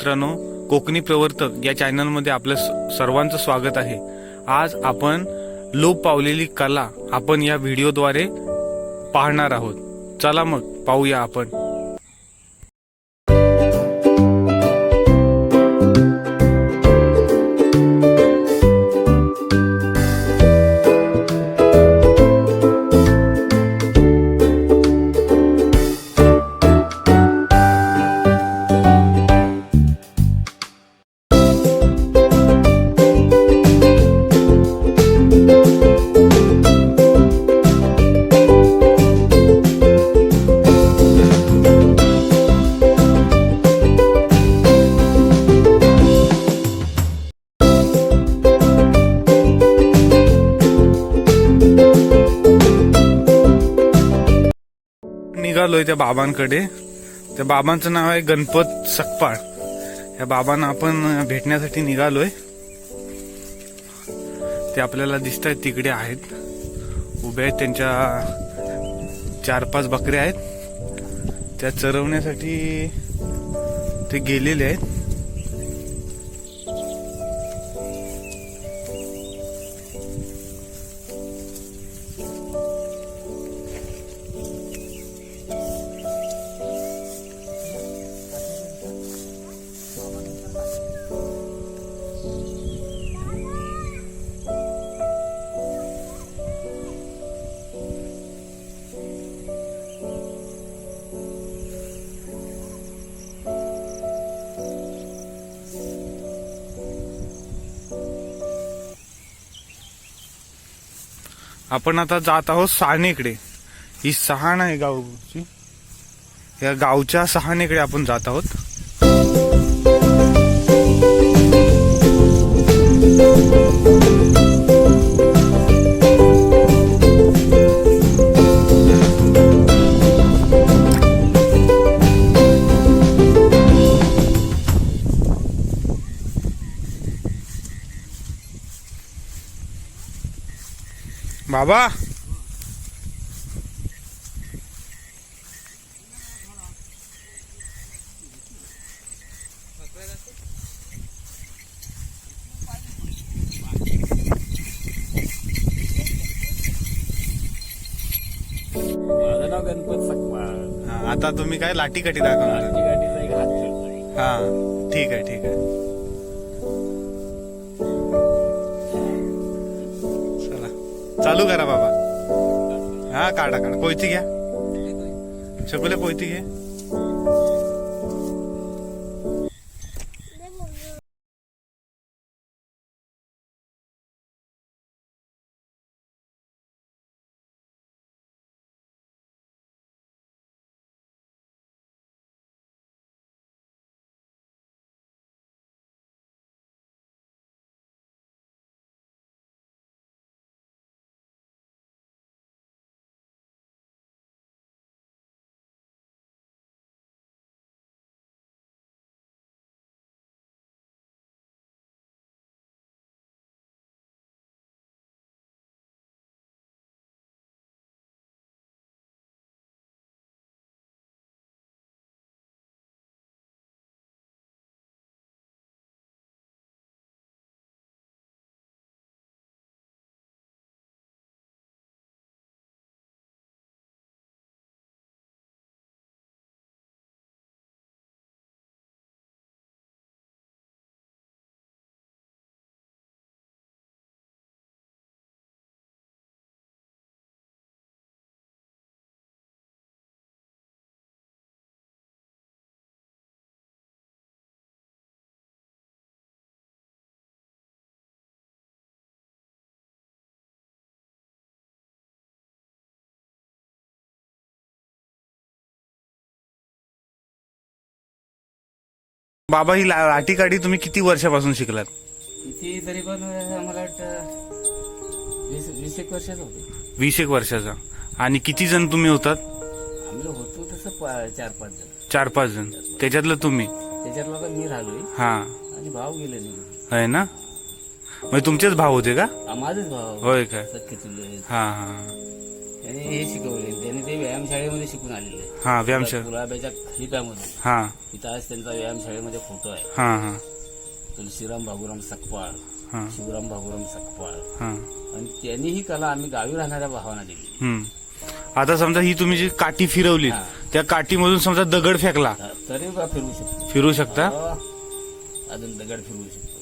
मित्रांनो कोकणी प्रवर्तक या चॅनलमध्ये आपलं सर्वांचं स्वागत आहे. आज आपण लोप पावलेली कला आपण या व्हिडिओद्वारे पाहणार आहोत. चला मग पाहूया आपण. निघालोय त्या बाबांकडे. त्या बाबांचं नाव आहे गणपत सकपाळ या बाबांना आपण भेटण्यासाठी निघालोय. ते आपल्याला दिसत आहेत तिकडे आहेत. उभे आहेत त्यांच्या चार पाच बकऱ्या आहेत. त्या चरवण्यासाठी ते गेलेले आहेत. आपण आता जात आहोत सहाणेकडे ही सहाण आहे गावची. या गावच्या सहाणेकडे आपण जात आहोत. बाबा. माझं नाव गणपत हा, आता तुम्ही काय लाठी काठी दाखवणार? हा ठीक आहे ठीक आहे. चालू करा बाबा. हा काढा काढा. कोयती घ्या. शकुले कोयती घे बाबा ही ला- लाठी काठी तुम्ही किती वर्षापासून शिकलात? किती तरी पण आम्हाला वाटतं वीस वीस एक वर्षाचं होते. वीस एक वर्षाचा. आणि किती जण तुम्ही होतात? आम्ही होतो तसं पा- चार पाच जण. चार पाच जण. त्याच्यातलं तुम्ही? त्याच्यात लोक मी राहिलोय. हा. आणि भाव गेले नाही आहे ना? म्हणजे तुमचेच भाव होते का? माझेच भाव होय काय? सख्खे चुलले हा हा. त्याने हे शिकवले. त्याने ते व्यायामशाळेमध्ये शिकून आलेले. हा व्यायामशाळा गुलाबाच्या खलिप्यामधून हा. तिथं आज त्यांचा व्यायामशाळेमध्ये फोटो आहे. हा हा. तुलसीराम भागुराम सकपाळ. हा. शिवराम भागुराम सकपाळ. हा. आणि त्यांनी ही कला आम्ही गावी राहणाऱ्या भावांना दिली. हम्म. आता समजा ही तुम्ही जी काठी फिरवली हा. त्या काठीमधून समजा दगड फेकला. तरी बा फिरवू शकतो. फिरू शकता? हो. अजून दगड फिरवू शकतो.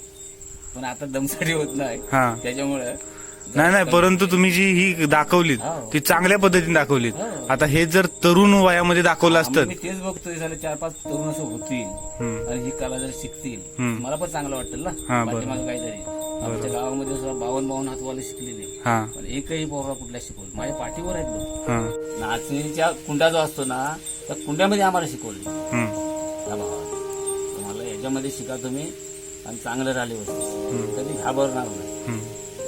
पण आता दमसाठी होत नाही. हा. त्याच्यामुळे नाही नाही परंतु तुम्ही जी ही दाखवलीत हो. ती चांगल्या पद्धतीने दाखवलीत. हो. आता हे जर तरुण वयामध्ये दाखवलं असतं. मी तेच बघतोय झालं चार पाच तरुण असं होतील. आणि ही कला जर शिकतील हम्म. मला पण चांगलं वाटेल ना हा. पाठीमागं काहीतरी. आमच्या गावामध्ये असं बावन्न बावन्न हातवाले शिकलेले. हा. पण एकही पोरा कुठल्या शिकवलं माझ्या पाठीवर आहेत लोक. हा. नाचणीच्या कुंडा जो असतो ना त्या कुंड्यामध्ये आम्हाला शिकवलं. हम्म. त्या भावाने तुम्हाला याच्यामध्ये शिका तुम्ही आणि चांगलं राहिले वस्तू कधी घाबरणार नाही. हम्म.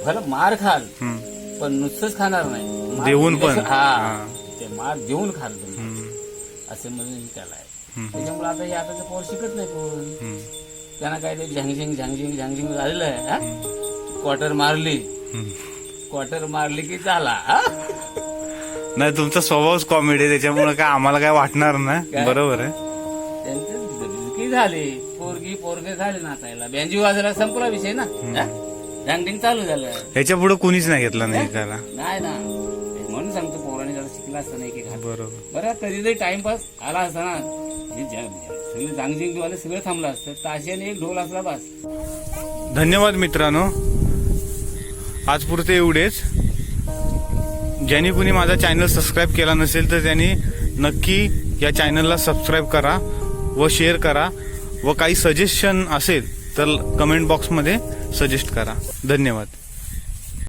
भलं मार खाल हम्म. पण नुसतंच खाणार नाही मार देऊन पण. हा हा. ते मार देऊन खाल तुम्ही हम्म. असे म्हणून त्याला आहे हम्म. त्याच्यामुळे आता हे आताचं पोर शिकत नाही कोण हम्म. त्यांना काय ते झंगझिंग झंगझिंग झंगझिंग झालेलं आहे हा? क्वार्टर मारली हम्म. क्वार्टर मारली की झाला हा? नाही तुमचा स्वभावच कॉमेडी आहे त्याच्यामुळे काय आम्हाला काय वाटणार ना काय? बरोबर आहे त्यांचं झाले पोरगी पोरगे झाले नाचायला बँजी वाजायला संपला विषय ना हा? झंगझिंग चालू झालं. ह्याच्या पुढे कोणीच नाही घेतला नाही करा नाही ना. म्हणून सांगतो पोराने जरा शिकला असता नाही की बरोबर. बरं कधीतरी टाइमपास आला असता ना सगळे जांगजिंग वाले सगळं थांबलं असतं ताशाने एक ढोल असला बस. धन्यवाद मित्रांनो. आज पुरते एवढेच. ज्यांनी कुणी माझा चॅनल सबस्क्राईब केला नसेल तर त्यांनी नक्की या चॅनलला सबस्क्राईब करा व शेअर करा. व काही सजेशन असेल तर कमेंट बॉक्समध्ये सजेस्ट करा. धन्यवाद.